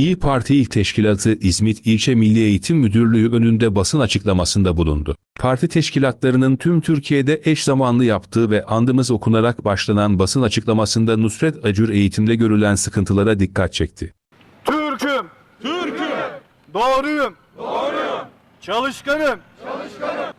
İyi Parti İl Teşkilatı İzmit İlçe Milli Eğitim Müdürlüğü önünde basın açıklamasında bulundu. Parti teşkilatlarının tüm Türkiye'de eş zamanlı yaptığı ve andımız okunarak başlanan basın açıklamasında Nusret Acur eğitimde görülen sıkıntılara dikkat çekti. Türk'üm. Türk'üm. Doğruyum. Doğruyum. Çalışkanım. Çalışkanım.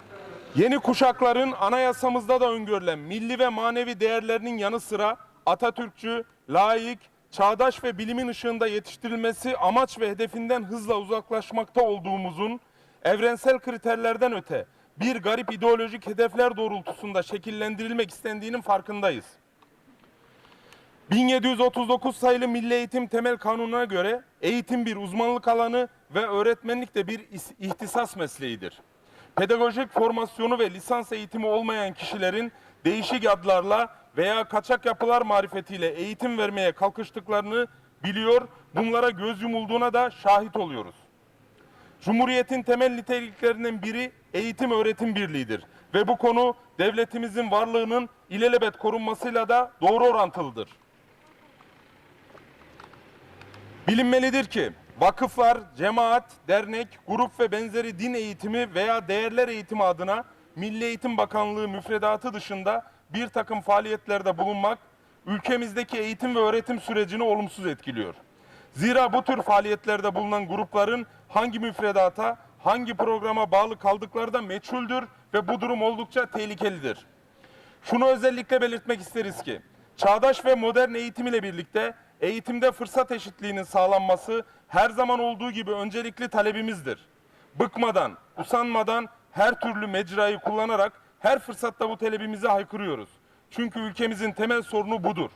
Yeni kuşakların anayasamızda da öngörülen milli ve manevi değerlerinin yanı sıra Atatürkçü, layık, çağdaş ve bilimin ışığında yetiştirilmesi amaç ve hedefinden hızla uzaklaşmakta olduğumuzun evrensel kriterlerden öte bir garip ideolojik hedefler doğrultusunda şekillendirilmek istendiğinin farkındayız. 1739 sayılı Milli Eğitim Temel Kanunu'na göre eğitim bir uzmanlık alanı ve öğretmenlik de bir is- ihtisas mesleğidir. Pedagojik formasyonu ve lisans eğitimi olmayan kişilerin değişik adlarla veya kaçak yapılar marifetiyle eğitim vermeye kalkıştıklarını biliyor, bunlara göz yumulduğuna da şahit oluyoruz. Cumhuriyetin temel niteliklerinden biri eğitim öğretim birliğidir ve bu konu devletimizin varlığının ilelebet korunmasıyla da doğru orantılıdır. Bilinmelidir ki vakıflar, cemaat, dernek, grup ve benzeri din eğitimi veya değerler eğitimi adına Milli Eğitim Bakanlığı müfredatı dışında bir takım faaliyetlerde bulunmak ülkemizdeki eğitim ve öğretim sürecini olumsuz etkiliyor. Zira bu tür faaliyetlerde bulunan grupların hangi müfredata, hangi programa bağlı kaldıkları da meçhuldür ve bu durum oldukça tehlikelidir. Şunu özellikle belirtmek isteriz ki, çağdaş ve modern eğitim ile birlikte eğitimde fırsat eşitliğinin sağlanması her zaman olduğu gibi öncelikli talebimizdir. Bıkmadan, usanmadan her türlü mecrayı kullanarak her fırsatta bu talebimizi haykırıyoruz. Çünkü ülkemizin temel sorunu budur.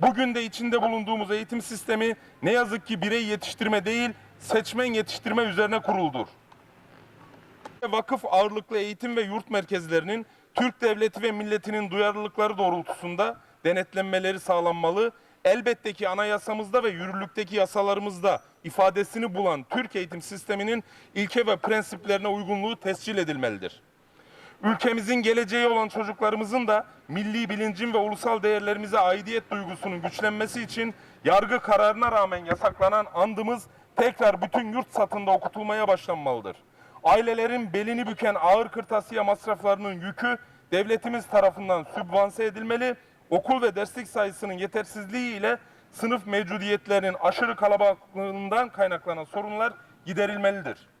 Bugün de içinde bulunduğumuz eğitim sistemi ne yazık ki birey yetiştirme değil, seçmen yetiştirme üzerine kuruldur vakıf ağırlıklı eğitim ve yurt merkezlerinin Türk devleti ve milletinin duyarlılıkları doğrultusunda denetlenmeleri sağlanmalı. Elbette ki anayasamızda ve yürürlükteki yasalarımızda ifadesini bulan Türk eğitim sisteminin ilke ve prensiplerine uygunluğu tescil edilmelidir. Ülkemizin geleceği olan çocuklarımızın da milli bilincin ve ulusal değerlerimize aidiyet duygusunun güçlenmesi için yargı kararına rağmen yasaklanan andımız tekrar bütün yurt satında okutulmaya başlanmalıdır. Ailelerin belini büken ağır kırtasiye masraflarının yükü devletimiz tarafından sübvanse edilmeli, okul ve derslik sayısının yetersizliği ile sınıf mevcudiyetlerinin aşırı kalabalıklığından kaynaklanan sorunlar giderilmelidir.